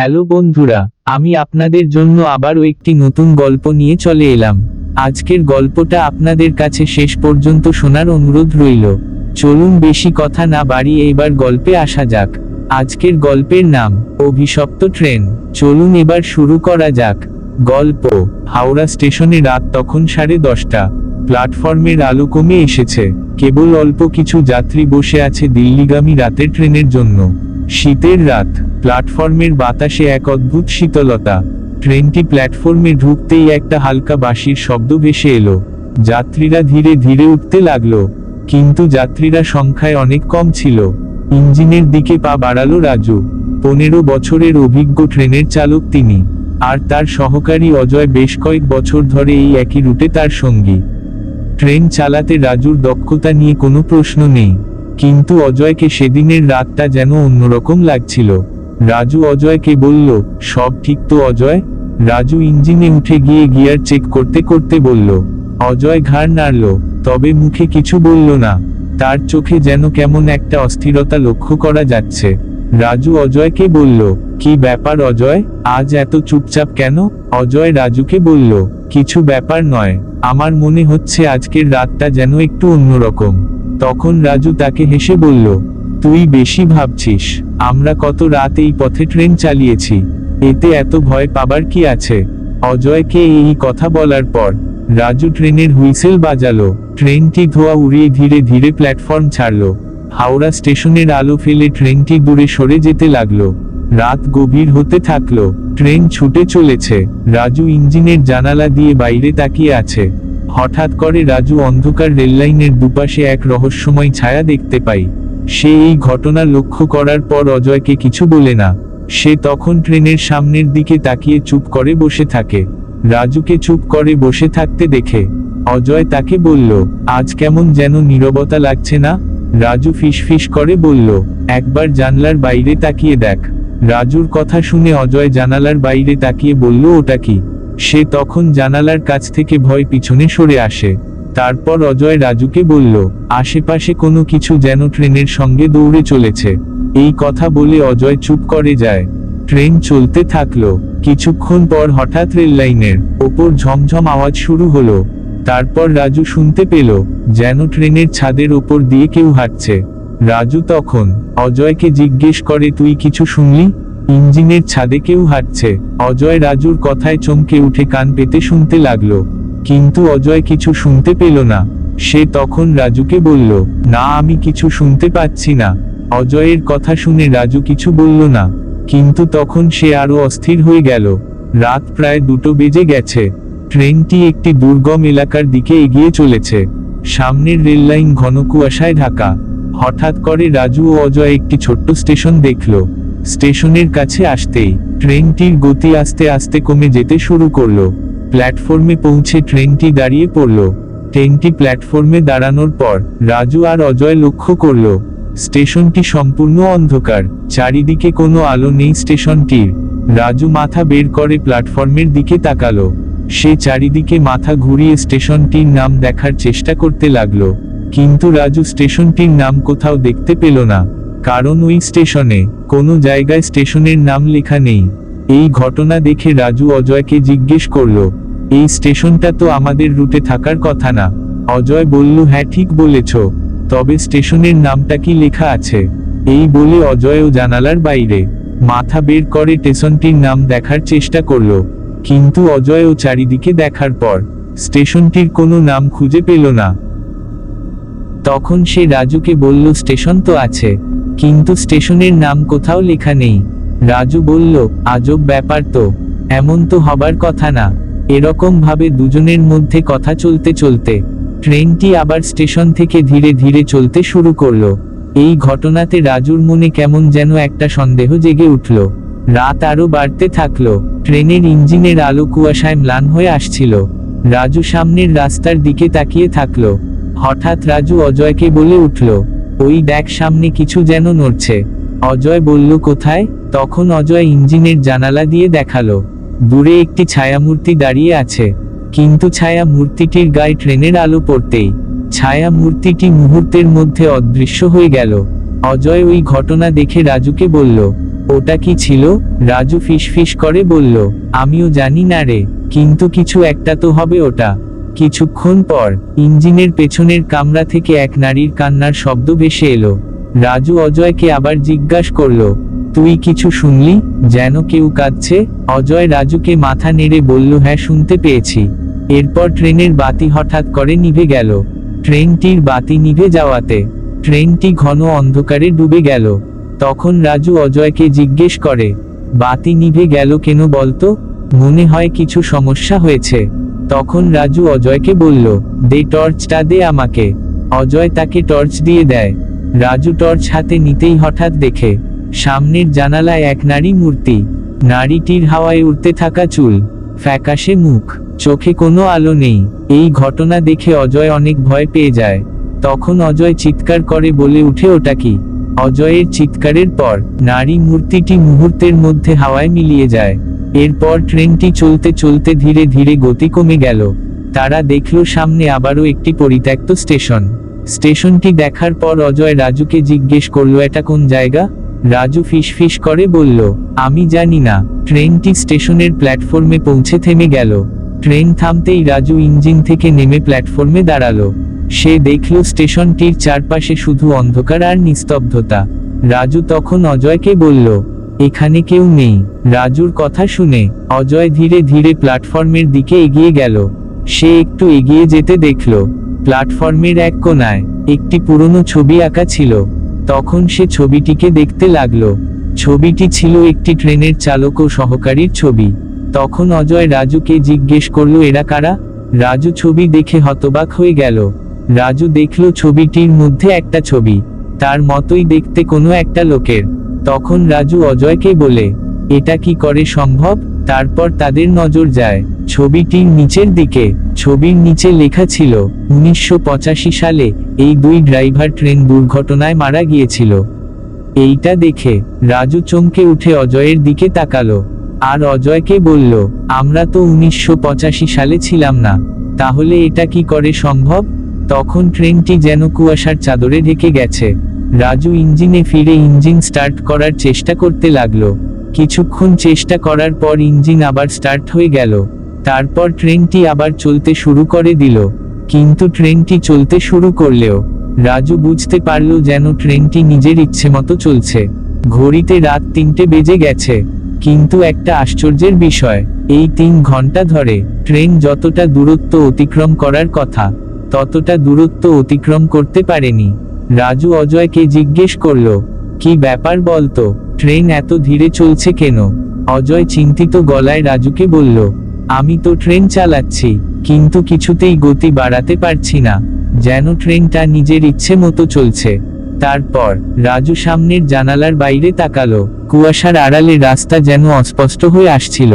Hello বন্ধুরা, আমি আপনাদের জন্য আবারও একটি নতুন গল্প নিয়ে চলে এলাম। আজকের গল্পটা আপনাদের কাছে শেষ পর্যন্ত শোনার অনুরোধ রইল। চলুন বেশি কথা না বাড়িয়ে এবার গল্পে আসা যাক। আজকের গল্পের নাম, অভিশপ্ত ট্রেন। চলুন এবার শুরু করা যাক। গল্প, হাওড়া স্টেশনে রাত তখন সাড়ে দশটা। প্ল্যাটফর্মের আলো কমে এসেছে। কেবল অল্প কিছু যাত্রী বসে আছে দিল্লিগামী রাতের ট্রেনের জন্য। শীতের রাত, প্ল্যাটফর্মের বাতাসে এক অদ্ভুত শীতলতা। ট্রেনটি প্ল্যাটফর্মে ঢুকতেই একটা হালকা বাঁশির শব্দ ভেসে এলো। যাত্রীরা ধীরে ধীরে উঠতে লাগল, কিন্তু যাত্রীরা সংখ্যায় অনেক কম ছিল। ইঞ্জিনের দিকে পা বাড়ালো রাজু, পনেরো বছরের অভিজ্ঞ ট্রেনের চালক তিনি। আর তার সহকারী অজয় বেশ কয়েক বছর ধরে এই একই রুটে তার সঙ্গী। ট্রেন চালাতে রাজুর দক্ষতা নিয়ে কোনো প্রশ্ন নেই। কিন্তু অজয়কে সেদিনের রাতটা যেন অন্যরকম লাগছিল। রাজু অজয়কে বলল, সব ঠিক তো অজয়? রাজু ইঞ্জিনে উঠে গিয়ে গিয়ার চেক করতে করতে বলল, অজয় ঘাড় নাড়ল, তবে মুখে কিছু বলল না। তার চোখে যেন কেমন একটা অস্থিরতা লক্ষ্য করা যাচ্ছে। রাজু অজয়কে বলল, কি ব্যাপার অজয়? আজ এত চুপচাপ কেন? অজয় রাজুকে বলল, কিছু ব্যাপার নয়। আমার মনে হচ্ছে আজকের রাতটা যেন একটু অন্যরকম। তখন রাজু তাকে হেসে বলল, তুই বেশি ভাবছিস, আমরা কত রাত এই পথে ট্রেন চালিয়েছি, এতে এত ভয় পাবার কি আছে? অজয়কে এই কথা বলার পর, রাজু ট্রেনের হুইসেল বাজালো, ট্রেনটি ধোয়া উড়িয়ে ধীরে ধীরে প্ল্যাটফর্ম ছাড়লো, হাওড়া স্টেশনের আলো ফেলে ট্রেনটি দূরে সরে যেতে লাগল, রাত গভীর হতে থাকল, ট্রেন ছুটে চলেছে, রাজু ইঞ্জিনের জানালা দিয়ে বাইরে তাকিয়ে আছে। হঠাৎ করে রাজু অন্ধকার রেললাইনের দুপাশে এক রহস্যময় ছায়া দেখতে পাই। সে এই ঘটনা লক্ষ্য করার পর অজয়কে কিছু বলে না। সে তখন ট্রেনের সামনের দিকে তাকিয়ে চুপ করে বসে থাকে। রাজুকে চুপ করে বসে থাকতে দেখে। অজয় তাকে বলল, আজ কেমন যেন নীরবতা লাগছে না? রাজু ফিসফিস করে বলল, একবার জানলার বাইরে তাকিয়ে দেখ। রাজুর কথা শুনে অজয় জানালার বাইরে তাকিয়ে বলল, ওটা কি? সে তখন জানালার কাছ থেকে ভয় পিছনে সরে আসে। তারপর অজয় রাজুকে বলল, আশেপাশে কোনো কিছু যেন ট্রেনের সঙ্গে দৌড়ে চলেছে। এই কথা বলে অজয় চুপ করে যায়। ট্রেন চলতে থাকল। কিছুক্ষণ পর হঠাৎ রেল লাইনের ওপর ঝমঝম আওয়াজ শুরু হলো। তারপর রাজু শুনতে পেল, যেন ট্রেনের ছাদের ওপর দিয়ে কেউ হাঁটছে। রাজু তখন অজয়কে জিজ্ঞেস করে, তুই কিছু শুনলি? ইঞ্জিনের ছাদে কেউ হাঁটছে। অজয় রাজুর কথায় চমকে উঠে কান পেতে শুনতে লাগল। কিন্তু অজয় কিছু শুনতে পেল না। সে তখন রাজুকে বলল, না, আমি কিছু শুনতে পাচ্ছি না। অজয়ের কথা শুনে রাজু কিছু বলল না। কিন্তু তখন সে আরও অস্থির হয়ে গেল। রাত প্রায় দুটো বেজে গেছে। ট্রেনটি একটি দুর্গম এলাকার দিকে এগিয়ে চলেছে। সামনের রেললাইন ঘন কুয়াশায় ঢাকা। হঠাৎ করে রাজু ও অজয় একটি ছোট্ট স্টেশন দেখল। স্টেশনের কাছে আসতেই ট্রেনটির গতি আস্তে আস্তে কমে যেতে শুরু করল। প্ল্যাটফর্মে পৌঁছে ট্রেনটি দাঁড়িয়ে পড়ল। ট্রেনটি প্ল্যাটফর্মে দাঁড়ানোর পর রাজু আর অজয় লক্ষ্য করল। স্টেশনটি সম্পূর্ণ অন্ধকার, চারিদিকে কোনো আলো নেই স্টেশনটির। রাজু মাথা বের করে প্ল্যাটফর্মের দিকে তাকালো। সে চারিদিকে মাথা ঘুরিয়ে স্টেশনটির নাম দেখার চেষ্টা করতে লাগল। কিন্তু রাজু স্টেশনটির নাম কোথাও দেখতে পেল না। কারণ ওই স্টেশনে কোনো জায়গায় স্টেশনের নাম লেখা নেই। এই ঘটনা দেখে রাজু অজয়কে জিজ্ঞেস করল, এই স্টেশনটা তো আমাদের রুটে থাকার কথা না? অজয় বলল হ্যাঁ ঠিক বলেছ, তবে স্টেশনের নামটা কি লেখা আছে? এই বলে অজয়ও জানালার বাইরে মাথা বের করে স্টেশনটির নাম দেখার চেষ্টা করল, কিন্তু অজয়ও চারিদিকে দেখার পর স্টেশনটির কোনো নাম খুঁজে পেল না। তখন সে রাজুকে বলল, স্টেশন তো আছে কিন্তু স্টেশনের নাম কোথাও লেখা নেই। রাজু বলল, আজব ব্যাপার তো। এমন তো হবার কথা না। এরকম ভাবে দুজনের মধ্যে কথা চলতে চলতে, ট্রেনটি আবার স্টেশন থেকে ধীরে ধীরে চলতে শুরু করল। এই ঘটনাতে রাজুর মনে কেমন যেন একটা সন্দেহ জেগে উঠল। রাত আরও বাড়তে থাকল। ট্রেনের ইঞ্জিনের আলো কুয়াশায় ম্লান হয়ে আসছিল। রাজু সামনের রাস্তার দিকে তাকিয়ে থাকল। হঠাৎ রাজু অজয়কে বলে উঠল ওই দেখ সামনে কিছু যেন নড়ছে। অজয় বলল, কোথায়? তখন অজয় ইঞ্জিনের জানালা দিয়ে দেখাল। দূরে একটি ছায়ামূর্তি দাঁড়িয়ে আছে। কিন্তু ছায়া মূর্তিটির গায়ে ট্রেনের আলো পড়তেই ছায়া মূর্তিটি মুহূর্তের মধ্যে অদৃশ্য হয়ে গেল। অজয় ওই ঘটনা দেখে রাজুকে বলল, ওটা কি ছিল? রাজু ফিসফিস করে বলল, আমিও জানি না রে, কিন্তু কিছু একটা তো হবে ওটা। কিছুক্ষণ পর, ইঞ্জিনের পেছনের কামরা থেকে এক নারীর কান্নার শব্দ ভেসে এলো। রাজু অজয়কে আবার জিজ্ঞাসা করল, তুই কিছু শুনলি? যেন কেউ কাঁদছে? অজয় রাজুকে মাথা নেড়ে বলল হ্যাঁ শুনতে পেয়েছি। এরপর ট্রেনের বাতি হঠাৎ করে নিভে গেল। ট্রেনটির বাতি নিভে যাওয়াতে, ট্রেনটি ঘন অন্ধকারে ডুবে গেল। তখন রাজু অজয়কে জিজ্ঞেস করে, বাতি নিভে গেল কেন বলতো? মনে হয় কিছু সমস্যা হয়েছে। তখন রাজু অজয়কে বলল, দে টর্চটা দে আমাকে। অজয় তাকে টর্চ দিয়ে দেয়। রাজু টর্চ হাতে নিতেই হঠাৎ দেখে, সামনের জানালায় এক নারী মূর্তি। নারীটির হাওয়ায় উড়তে থাকা চুল, ফ্যাকাশে মুখ, চোখে কোনো আলো নেই। এই ঘটনা দেখে অজয় অনেক ভয় পেয়ে যায়। তখন অজয় চিৎকার করে বলে উঠে ওটা কি? অজয়ের চিৎকারের পর, নারী মূর্তিটি মুহূর্তের মধ্যে হাওয়ায় মিলিয়ে যায়। এরপর ট্রেনটি চলতে চলতে ধীরে ধীরে গতি কমে গেল। তারা দেখল সামনে আবারও একটি পরিত্যক্ত স্টেশন। স্টেশনটি দেখার পর অজয় রাজুকে জিজ্ঞেস করল, এটা কোন জায়গা? রাজু ফিসফিস করে বলল, আমি জানি না। ট্রেনটি স্টেশনের প্ল্যাটফর্মে পৌঁছে থেমে গেল। ট্রেন থামতেই রাজু ইঞ্জিন থেকে নেমে প্ল্যাটফর্মে দাঁড়াল। সে দেখল স্টেশনটির চারপাশে শুধু অন্ধকার আর নিস্তব্ধতা। রাজু তখন অজয়কে বলল এখানে কেউ নেই। রাজুর কথা শুনে অজয় ধীরে ধীরে প্ল্যাটফর্মের দিকে এগিয়ে গেল। সে একটু এগিয়ে যেতে দেখল, প্ল্যাটফর্মের এক কোনায় একটি পুরনো ছবি আঁকা ছিল। তখন সে ছবিটিকে দেখতে লাগল। ছবিটি ছিল একটি ট্রেনের চালক ও সহকারীর ছবি। তখন অজয় রাজুকে জিজ্ঞেস করল, এরা কারা? রাজু ছবি দেখে হতবাক হয়ে গেল। রাজু দেখল ছবিটির মধ্যে একটা ছবি। তার মতোই দেখতে কোনো একটা লোকের। তখন রাজু অজয়কে বলে, এটা কি করে সম্ভব? তারপর তাদের নজর যায়। ছবিটির নিচের দিকে, ছবির নিচে লেখা ছিল, উনিশশো পঁচাশি সালে এই দুই ড্রাইভার ট্রেন দুর্ঘটনায় মারা গিয়েছিল। এইটা দেখে রাজু চমকে উঠে অজয়ের দিকে তাকালো। আর অজয়কে বলল, আমরা তো উনিশশো পঁচাশি সালে ছিলাম না, তাহলে এটা কি করে সম্ভব? তখন ট্রেনটি যেন কুয়াশার চাদরে ঢেকে গেছে। রাজু ইঞ্জিনে ফিরে ইঞ্জিন স্টার্ট করার চেষ্টা করতে লাগল। কিছুক্ষণ চেষ্টা করার পর ইঞ্জিন আবার স্টার্ট হয়ে গেল। তারপর ট্রেনটি আবার চলতে শুরু করে দিল। কিন্তু ট্রেনটি চলতে শুরু করলেও, রাজু বুঝতে পারল যেন ট্রেনটি নিজের ইচ্ছে মতো চলছে। ঘড়িতে রাত তিনটে বেজে গেছে। কিন্তু একটা আশ্চর্যের বিষয়, এই তিন ঘণ্টা ধরে ট্রেন যতটা দূরত্ব অতিক্রম করার কথা, ততটা দূরত্ব অতিক্রম করতে পারেনি। রাজু অজয়কে জিজ্ঞেস করল, কি ব্যাপার বলতো ট্রেন এত ধীরে চলছে কেন? অজয় চিন্তিত গলায় রাজুকে বলল, আমি তো ট্রেন চালাচ্ছি, কিন্তু কিছুতেই গতি বাড়াতে পারছি না, যেন ট্রেনটা নিজের ইচ্ছে মতো চলছে। তারপর রাজু সামনের জানালার বাইরে তাকালো, কুয়াশার আড়ালে রাস্তা যেন অস্পষ্ট হয়ে আসছিল।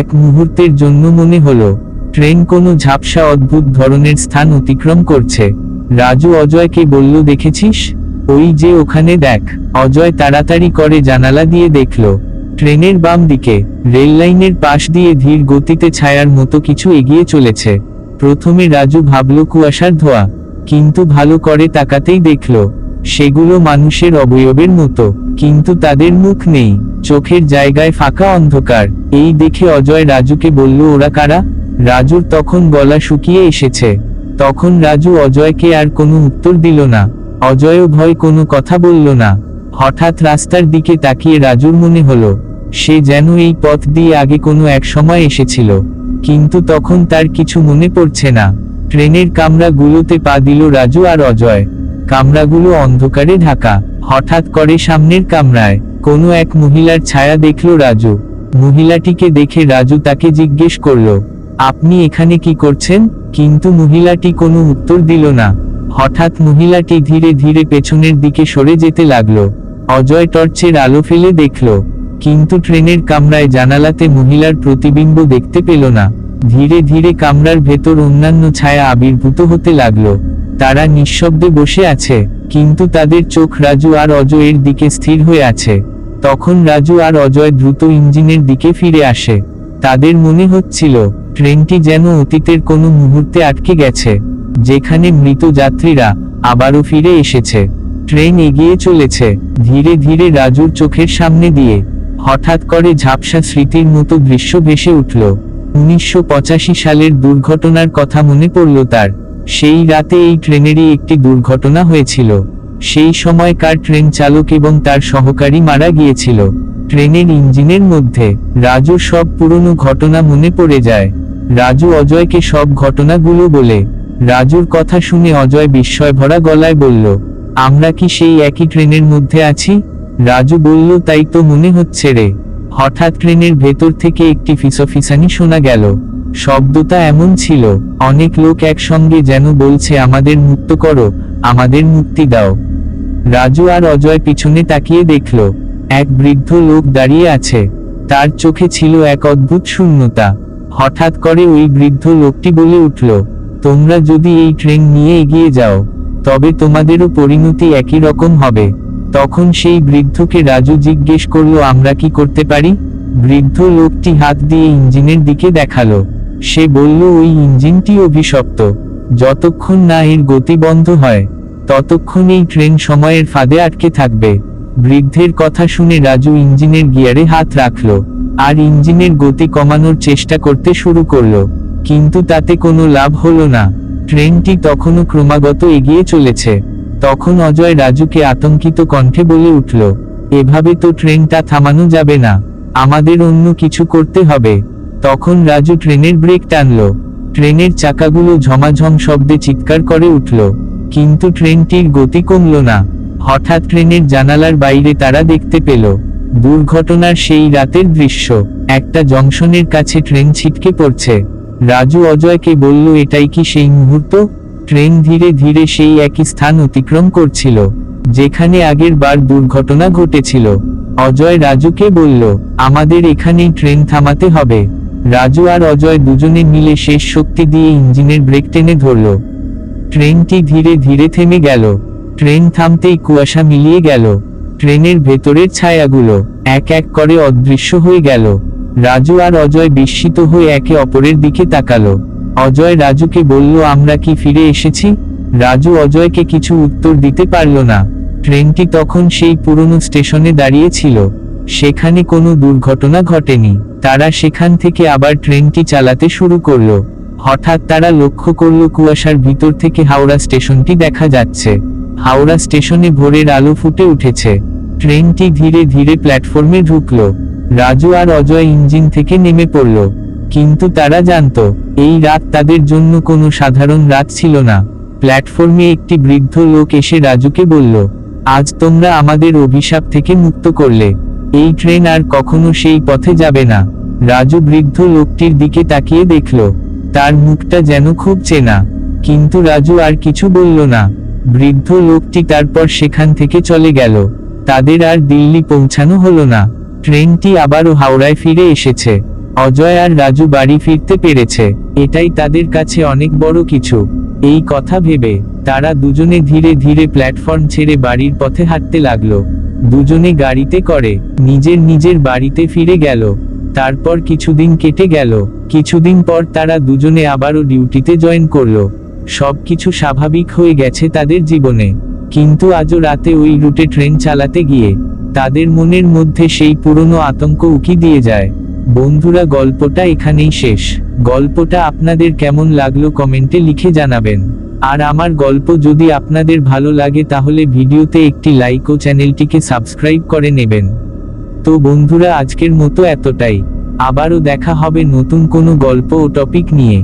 এক মুহূর্তের জন্য মনে হলো ট্রেন কোনো ঝাপসা অদ্ভুত ধরনের স্থান অতিক্রম করছে। রাজু অজয়কে বলল, দেখেছিস? ওই যে ওখানে দেখ। অজয় তাড়াতাড়ি করে জানালা দিয়ে দেখল, ট্রেনের বাম দিকে রেল লাইনের পাশ দিয়ে ধীর গতিতে ছায়ার মতো কিছু এগিয়ে চলেছে। প্রথমে রাজু ভাবল, কুয়াশার ধোয়া। কিন্তু ভালো করে তাকাতেই দেখল, সেগুলো মানুষের অবয়বের মতো, কিন্তু তাদের মুখ নেই, চোখের জায়গায় ফাঁকা অন্ধকার। এই দেখে অজয় রাজুকে বলল, ওরা কারা? রাজুর তখন গলা শুকিয়ে এসেছে। তখন রাজু অজয়কে আর কোনো উত্তর দিল না। অজয়ও ভয় কোনো কথা বলল না। হঠাৎ রাস্তার দিকে তাকিয়ে রাজুর মনে হলো, সে যেন এই পথ দিয়ে আগে কোনো এক সময় এসেছিল। কিন্তু তখন তার কিছু মনে পড়ছে না। ট্রেনের কামরাগুলোতে পা দিল রাজু আর অজয়। কামরাগুলো অন্ধকারে ঢাকা। হঠাৎ করে সামনের কামরায় কোনো এক মহিলার ছায়া দেখল রাজু। মহিলাটিকে দেখে রাজু তাকে জিজ্ঞেস করল আপনি এখানে কি করছেন? কিন্তু মহিলাটি কোনো উত্তর দিল না। হঠাৎ মহিলাটি ধীরে ধীরে পেছনের দিকে সরে যেতে লাগল। অজয় টর্চের আলো ফেলে দেখল, কিন্তু ট্রেনের কামরায় জানালাতে মহিলার প্রতিবিম্ব দেখতে পেল না। ধীরে ধীরে কামরার ভেতর অন্যান্য ছায়া আবির্ভূত হতে লাগল। তারা নিঃশব্দে বসে আছে, কিন্তু তাদের চোখ রাজু আর অজয়ের দিকে স্থির হয়ে আছে। তখন রাজু আর অজয় দ্রুত ইঞ্জিনের দিকে ফিরে আসে। তাদের মনে হচ্ছিল ট্রেনটি যেন অতীতের কোনো মুহূর্তে আটকে গেছে, যেখানে মৃত যাত্রীরা আবারও ফিরে এসেছে। ট্রেন এগিয়ে চলেছে, ধীরে ধীরে রাজুর চোখের সামনে দিয়ে। হঠাৎ করে ঝাপসা স্মৃতির মতো দৃশ্য ভেসে উঠল। উনিশশো পঁচাশি সালের দুর্ঘটনার কথা মনে পড়ল তার। সেই রাতে এই ট্রেনেরই একটি দুর্ঘটনা হয়েছিল। সেই সময়কার ট্রেন চালক এবং তার সহকারী মারা গিয়েছিল। ট্রেনের ইঞ্জিনের মধ্যে রাজুর সব পুরনো ঘটনা মনে পড়ে যায়। রাজু অজয়কে সব ঘটনাগুলো বলে। রাজুর কথা শুনে অজয় বিস্ময় ভরা গলায় বলল, আমরা কি সেই একই ট্রেনের মধ্যে আছি? রাজু বলল, তাই তো মনে হচ্ছে রে। হঠাৎ ট্রেনের ভেতর থেকে একটি ফিসফিসানি শোনা গেল। শব্দটা এমন ছিল, অনেক লোক একসঙ্গে যেন বলছে, আমাদের মুক্ত করো, আমাদের মুক্তি দাও। রাজু আর অজয় পিছনে তাকিয়ে দেখল, এক বৃদ্ধ লোক দাঁড়িয়ে আছে। তার চোখে ছিল এক অদ্ভুত শূন্যতা। হঠাৎ করে ওই বৃদ্ধ লোকটি বলে উঠল, তোমরা যদি এই ট্রেন নিয়ে এগিয়ে যাও, তবে তোমাদেরও পরিণতি একই রকম হবে। তখন সেই বৃদ্ধকে রাজু জিজ্ঞেস করল, আমরা কি করতে পারি? বৃদ্ধ লোকটি হাত দিয়ে ইঞ্জিনের দিকে দেখাল। সে বলল, ওই ইঞ্জিনটি অভিশপ্ত। যতক্ষণ না এর গতি বন্ধ হয় ততক্ষণ এই ট্রেন সময়ের ফাঁদে আটকে থাকবে। বৃদ্ধের কথা শুনে রাজু ইঞ্জিনের গিয়ারে হাত রাখল, আর ইঞ্জিনের গতি কমানোর চেষ্টা করতে শুরু করল। কিন্তু তাতে কোনো লাভ হলো না। ট্রেনটি তখনও ক্রমাগত এগিয়ে চলেছে। তখন অজয় রাজুকে আতঙ্কিত কণ্ঠে বলে উঠল, এভাবে তো ট্রেনটা থামানো যাবে না। আমাদের অন্য কিছু করতে হবে। তখন রাজু ট্রেনের ব্রেক টানল। ট্রেনের চাকাগুলো ঝমাঝম শব্দে চিৎকার করে উঠল। কিন্তু ট্রেনটির গতি কমল না। হঠাৎ ট্রেনের জানালার বাইরে তারা দেখতে পেল। দুর্ঘটনার সেই রাতের দৃশ্য। একটা জংশনের কাছে ট্রেন ছিটকে পড়ছে। রাজু অজয়কে বলল, এটাই কি সেই মুহূর্ত? ট্রেন ধীরে ধীরে সেই একই স্থান অতিক্রম করছিল, যেখানে আগের বার দুর্ঘটনা ঘটেছিল। অজয় রাজুকে বলল, আমাদের এখানেই ট্রেন থামাতে হবে। রাজু আর অজয় দুজনে মিলে শেষ শক্তি দিয়ে ইঞ্জিনের ব্রেক টেনে ধরল। ট্রেনটি ধীরে ধীরে থেমে গেল। ট্রেন থামতেই কুয়াশা মিলিয়ে গেল। ট্রেনের ভেতরের ছায়াগুলো এক এক করে অদৃশ্য হয়ে গেল। রাজু আর অজয় বিস্মিত হয়ে একে অপরের দিকে তাকালো। অজয় রাজুকে বলল, আমরা কি ফিরে এসেছি? রাজু অজয়কে কিছু উত্তর দিতে পারল না। ট্রেনটি তখন সেই পুরনো স্টেশনে দাঁড়িয়ে ছিল সেখানে কোনো দুর্ঘটনা ঘটেনি। তারা সেখান থেকে আবার ট্রেনটি চালাতে শুরু করল। হঠাৎ তারা লক্ষ্য করল কুয়াশার ভিতর থেকে হাওড়া স্টেশনটি দেখা যাচ্ছে। হাওড়া স্টেশনে ভোরের আলো ফুটে উঠেছে। ট্রেনটি ধীরে ধীরে প্ল্যাটফর্মে ঢুকল। রাজু আর অজয় ইঞ্জিন থেকে নেমে পড়ল। কিন্তু তারা জানত, এই রাত তাদের জন্য কোনো সাধারণ রাত ছিল না। প্ল্যাটফর্মে একটি বৃদ্ধ লোক এসে রাজুকে বলল, আজ তোমরা আমাদের অভিশাপ থেকে মুক্ত করলে। এই ট্রেন আর কখনো সেই পথে যাবে না। রাজু বৃদ্ধ লোকটির দিকে তাকিয়ে দেখল। তার মুখটা যেন খুব চেনা। কিন্তু রাজু আর কিছু বলল না। বৃদ্ধ লোকটি তারপর সেখান থেকে চলে গেল। তাদের আর দিল্লি পৌঁছানো হলো না। ট্রেনটি আবারও হাওড়ায় ফিরে এসেছে। অজয় আর রাজু বাড়ি ফিরতে পেরেছে। এটাই তাদের কাছে অনেক বড় কিছু। এই কথা ভেবে তারা দুজনে ধীরে ধীরে প্ল্যাটফর্ম ছেড়ে বাড়ির পথে হাঁটতে লাগল। দুজনে গাড়িতে করে নিজের নিজের বাড়িতে ফিরে গেল। তারপর কিছুদিন কেটে গেল। কিছুদিন পর তারা দুজনে আবারও ডিউটিতে জয়েন করল। সবকিছু স্বাভাবিক হয়ে গেছে তাদের জীবনে। কিন্তু আজও রাতে ওই রুটে ট্রেন চালাতে গিয়ে তাদের মনের মধ্যে সেই পুরনো আতঙ্ক উকি দিয়ে যায়। বন্ধুরা, গল্পটা এখানেই শেষ। গল্পটা আপনাদের কেমন লাগল কমেন্টে লিখে জানাবেন। আর আমার গল্প যদি আপনাদের ভালো লাগে তাহলে ভিডিওতে একটি লাইক ও চ্যানেলটিকে সাবস্ক্রাইব করে নেবেন। তো বন্ধুরা আজকের মতো এতটাই। আবারও দেখা হবে নতুন কোনো গল্প ও টপিক নিয়ে।